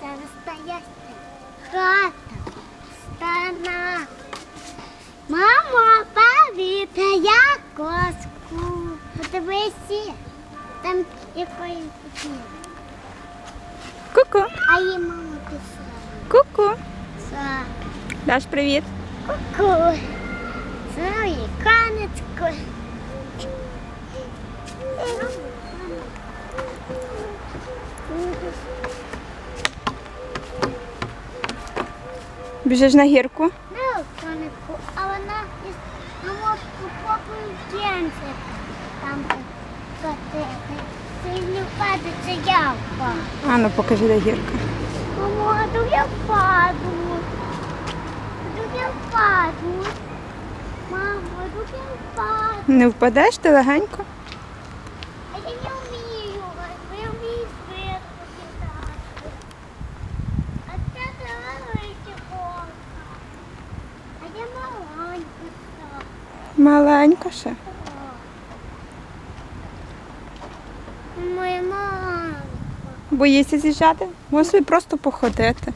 Це настояща хата. Стана. Мамо, привіт, а я коску. Подивися, там якоїсь Ку-ку. А їй мама писала. Ку-ку. Даш привіт. ку. Це її Біжиш на гірку. Ну, конику, а вона із мамочку попою кінці. Там котити. Це не впаде, це я впаду. А ну покажи, де гірка. Мамо, а то я впаду. А то я впаду. Мамо, а то я впаду. Не впадеш ти легенько. А я не вмію. бо Я вмію швидко кидати. А це великі голка. А я маленька стала. Маленько ще. Моя мама. Боїшся з'їжджати? Можеш собі просто походити.